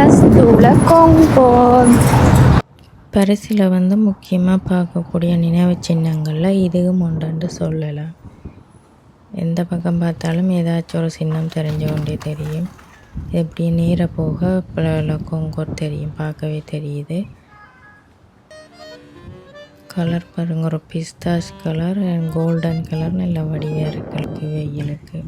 Plus பரிசில் வந்து முக்கியமாக பார்க்கக்கூடிய நினைவு சின்னங்களில் இதுவும் ஒன்றுன்னு சொல்லலாம். எந்த பக்கம் பார்த்தாலும் ஏதாச்சும் ஒரு சின்னம் தெரிஞ்ச கொண்டே தெரியும். எப்படி நேர போக கொங்கோட் தெரியும் பார்க்கவே தெரியுது. கலர் பாருங்க ஒரு பிஸ்தாஸ் கலர் அண்ட் கோல்டன் கலர் நல்ல வடிவாக இருக்கு வெயிலுக்கு.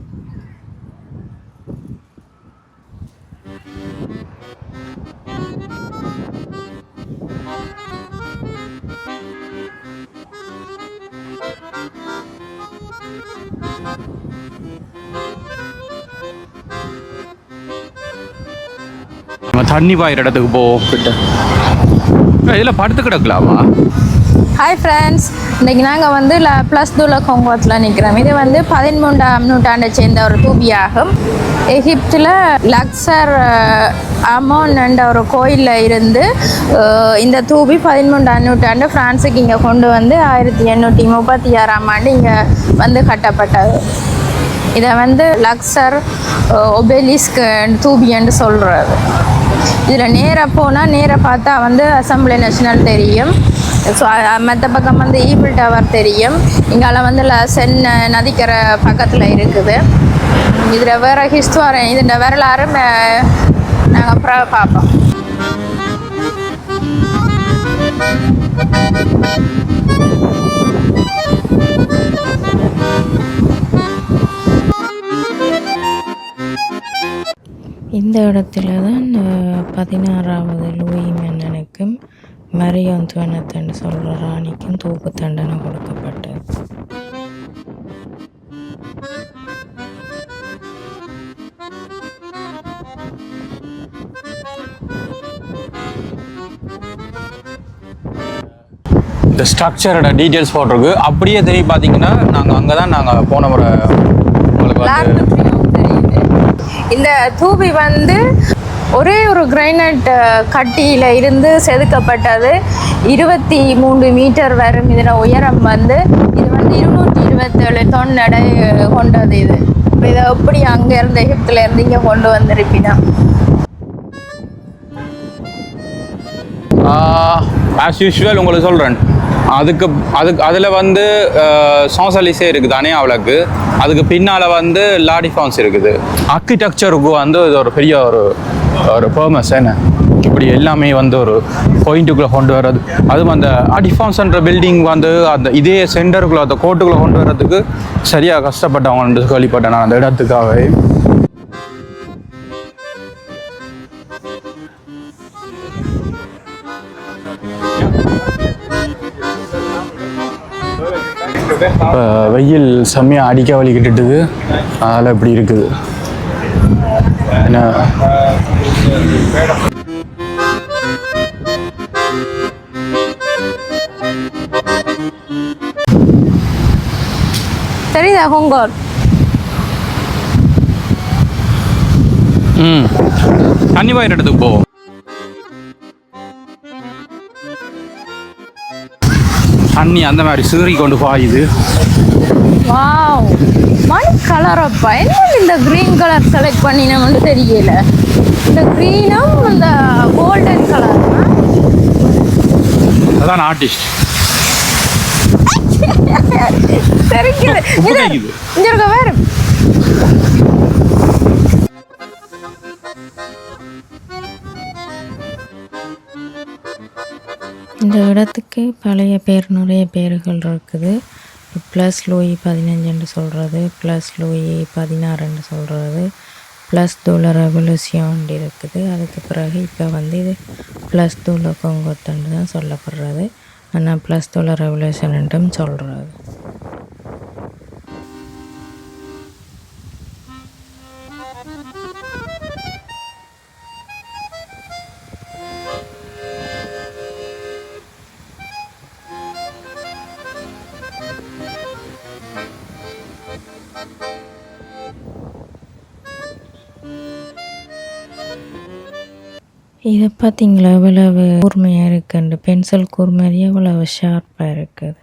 நம்ம தண்ணி பாயிற இடத்துக்கு போவோம் கிட்ட. இதில் படுத்து கிடக்கலாமா? ஹாய் ஃப்ரெண்ட்ஸ் இன்றைக்கி நாங்கள் வந்து ல ப்ளஸ் டூவில் கொங்கோத்தில் நிற்கிறோம் இது வந்து பதிமூன்றாம் நூற்றாண்டை சேர்ந்த ஒரு தூபியாகும் எகிப்தில் லக்சர் அமோன் என்ற ஒரு கோயிலில் இருந்து இந்த தூபி பதிமூன்றாம் நூற்றாண்டு ஃப்ரான்ஸுக்கு இங்கே கொண்டு வந்து ஆயிரத்தி எண்ணூற்றி முப்பத்தி ஆறாம் ஆண்டு இங்கே வந்து கட்டப்பட்டது. இதை வந்து லக்சர் ஒபெலிஸ்க் தூபின்னு சொல்கிறது இதில் நேராக போனால் நேராக பார்த்தா வந்து அசம்பிளி நேஷனல் தெரியும். ஸோ மற்ற பக்கம் வந்து ஈபிள் டவர் தெரியும். இங்கால வந்து ல- நதிக்கரை பக்கத்தில் இருக்குது. இதில் வேறு ஹிஸ்டுவரி இதோட வரலாறு நாங்கள் அப்புறம் பார்ப்போம். இந்த இடத்துல தான் பதினாறாவது லூயி மன்னனுக்கும் மரியந்தோனத்தன்னு சொல்கிற ராணிக்கும் தூக்கு தண்டனை கொடுக்கப்பட்டது. இந்த ஸ்ட்ரக்சரோட டீட்டெயில்ஸ் போட்டிருக்கு. அப்படியே தெரியும் பார்த்தீங்கன்னா நாங்கள் அங்கே தான் நாங்கள் போன முறை உங்களுக்கு வந்து இந்த தூபி வந்து ஒரே ஒரு கிரைனைட் கட்டியில் இருந்து செதுக்கப்பட்டது. இருபத்தி மூன்று மீட்டர் வரும் இதில் உயரம் வந்து இது வந்து இருநூற்றி இருபத்தேழு தொன் எடை கொண்டது இது. இப்போ இதை எப்படி அங்கேருந்து இருந்து இருந்து இங்கே கொண்டு வந்திருப்பினா? ஆஸ் யூஷுவல் உங்களுக்கு சொல்கிறேன் அதுக்கு அதுக்கு அதில் வந்து சோசலிசே இருக்குது தானே அவளுக்கு அதுக்கு பின்னால் வந்து லாடிஃபான்ஸ் இருக்குது. ஆர்கிடெக்சருக்கு வந்து இது ஒரு பெரிய ஒரு ஒரு ஃபேமஸ் என்ன? இப்படி எல்லாமே வந்து ஒரு பாயிண்ட்டுக்குள்ளே கொண்டு வர்றது. அதுவும் அந்த அடிஃபான்ஸ்ன்ற பில்டிங் வந்து அந்த இதே சென்டருக்குள்ளே அந்த கோட்டுக்குள்ளே கொண்டு வர்றதுக்கு சரியாக கஷ்டப்பட்டவங்க கேள்விப்பட்டேன் நான் அந்த இடத்துக்காகவே. இப்போ வெயில் செம்மையாக அடிக்க வலிக்கிட்டுது அதனால் இப்படி இருக்குது. என்ன? தெரியுதா கொங்கோல்? ம். தண்ணி பாயிற இடத்துக்கு போவோம் தண்ணி அந்த மாதிரி சீறி கொண்டு பாயுது. வாவ் மணி கலர் அப்பா என்ன இந்த க்ரீன் கலர் செலக்ட் பண்ணினோம்னு தெரியல. இந்த க்ரீனும் இந்த கோல்டன் கலர் அதான் ஆர்டிஸ்ட் தெரிக்குது இது. இங்க இருக்க வேறு. இந்த இடத்துக்கு பழைய பேர் நிறைய பேர்கள் இருக்குது. ப்ளஸ் லூயி பதினஞ்சுன்னு சொல்கிறது ப்ளஸ் லூயி பதினாறுன்னு சொல்கிறது ப்ளஸ் தூள ரெவல்யூஷன் இருக்குது. அதுக்கு பிறகு இப்போ வந்து இது ப்ளஸ் தூள கொங்கொத்தன்னு தான் சொல்லப்படுறது. ஆனால் ப்ளஸ் தூள ரெவல்யூஷன்ட்டும் சொல்கிறது இதை பார்த்தீங்களா எவ்வளவு கூர்மையாக இருக்குண்டு பென்சில் கூர்மையாக எவ்வளவு ஷார்ப்பாக இருக்குது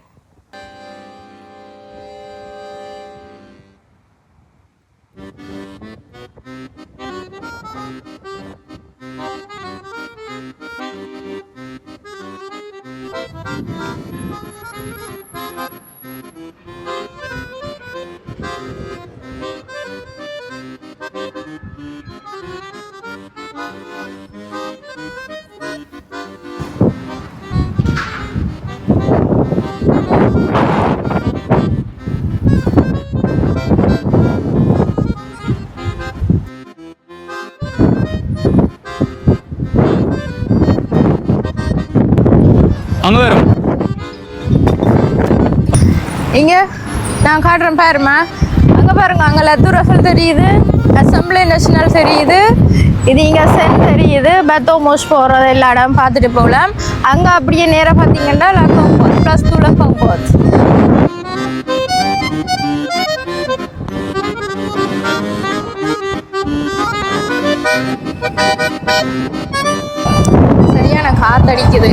அங்கே வரும் இங்கே? நான் காட்டுறேன் பாருமா அங்கே பாருங்க அங்கே லத்து ரஃபல் தெரியுது அசம்பிளி நேஷனல் தெரியுது இது இங்கே சென் தெரியுது பத்தோ மோஸ் போகிறது எல்லா இடம் பார்த்துட்டு போகலாம். அங்கே அப்படியே நேராக பார்த்தீங்கன்னா லக்கோங்கோத் ப்ளஸ் டூ லக்கோங்கோத் சரியான காத்தடிக்குது.